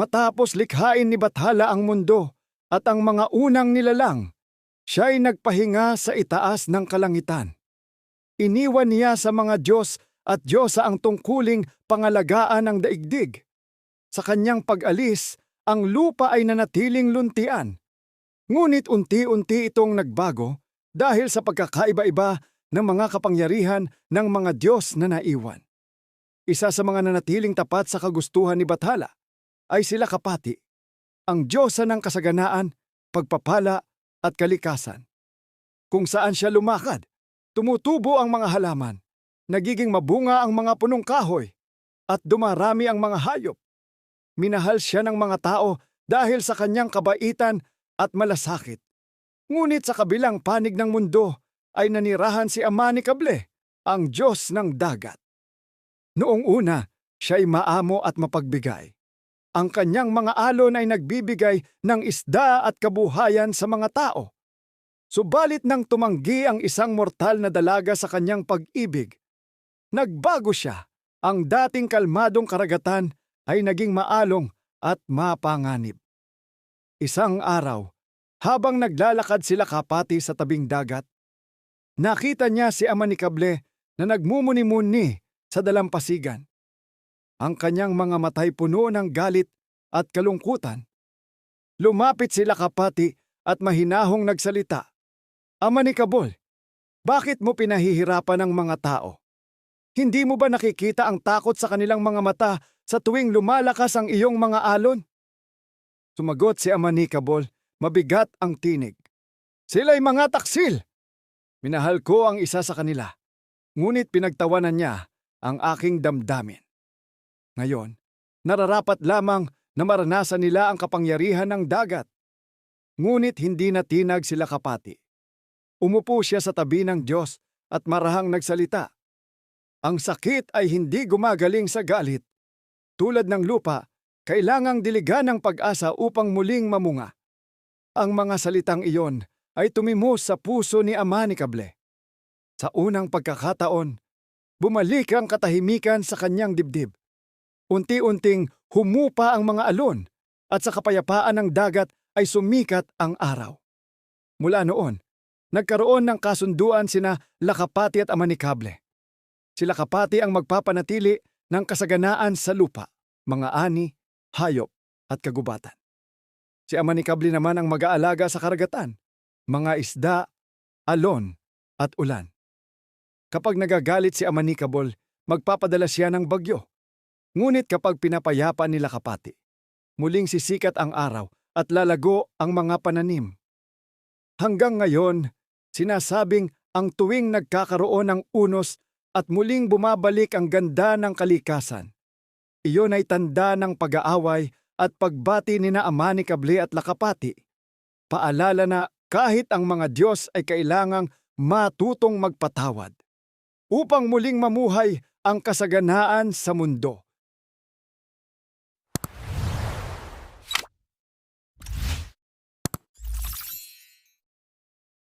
Matapos likhain ni Bathala ang mundo at ang mga unang nilalang, siya'y nagpahinga sa itaas ng kalangitan. Iniwan niya sa mga Diyos at Diyosa ang tungkuling pangalagaan ng daigdig. Sa kanyang pag-alis, ang lupa ay nanatiling luntian. Ngunit unti-unti itong nagbago dahil sa pagkakaiba-iba ng mga kapangyarihan ng mga Diyos na naiwan. Isa sa mga nanatiling tapat sa kagustuhan ni Bathala ay sila kapati, ang Diyosa ng kasaganaan, pagpapala at kalikasan. Kung saan siya lumakad, tumutubo ang mga halaman, nagiging mabunga ang mga punong kahoy, at dumarami ang mga hayop. Minahal siya ng mga tao dahil sa kanyang kabaitan at malasakit. Ngunit sa kabilang panig ng mundo ay nanirahan si Amani Kable, ang Diyos ng dagat. Noong una, siya'y maamo at mapagbigay. Ang kanyang mga alon ay nagbibigay ng isda at kabuhayan sa mga tao. Subalit nang tumanggi ang isang mortal na dalaga sa kanyang pag-ibig, nagbago siya. Ang dating kalmadong karagatan ay naging maalong at mapanganib. Isang araw, habang naglalakad sila kapati sa tabing dagat, nakita niya si Amanikable na nagmumuni-muni sa dalampasigan. Ang kanyang mga matay puno ng galit at kalungkutan. Lumapit sila kapati at mahinahong nagsalita. Amanikabol, bakit mo pinahihirapan ang mga tao? Hindi mo ba nakikita ang takot sa kanilang mga mata sa tuwing lumalakas ang iyong mga alon? Sumagot si Amanikabol, mabigat ang tinig. Sila'y mga taksil! Minahal ko ang isa sa kanila, ngunit pinagtawanan niya ang aking damdamin. Ngayon, nararapat lamang na maranasan nila ang kapangyarihan ng dagat. Ngunit hindi natinag sila kapati. Umupo siya sa tabi ng Diyos at marahang nagsalita. Ang sakit ay hindi gumagaling sa galit. Tulad ng lupa, kailangang diligan ng pag-asa upang muling mamunga. Ang mga salitang iyon ay tumimos sa puso ni Amanikable. Sa unang pagkakataon, bumalik ang katahimikan sa kanyang dibdib. Unti-unting humupa ang mga alon at sa kapayapaan ng dagat ay sumikat ang araw. Mula noon, nagkaroon ng kasunduan sina Lakapati at Amanikable. Sila kapati ang magpapanatili ng kasaganaan sa lupa, mga ani, hayop at kagubatan. Si Amanikable naman ang mag-aalaga sa karagatan, mga isda, alon at ulan. Kapag nagagalit si Amanikable, magpapadala siya ng bagyo. Ngunit kapag pinapayapa nila kapati, muling sisikat ang araw at lalago ang mga pananim. Hanggang ngayon, sinasabing ang tuwing nagkakaroon ng unos at muling bumabalik ang ganda ng kalikasan. Iyon ay tanda ng pag-aaway at pagbati ni na Amani Kable at Lakapati. Paalala na kahit ang mga Diyos ay kailangang matutong magpatawad upang muling mamuhay ang kasaganaan sa mundo.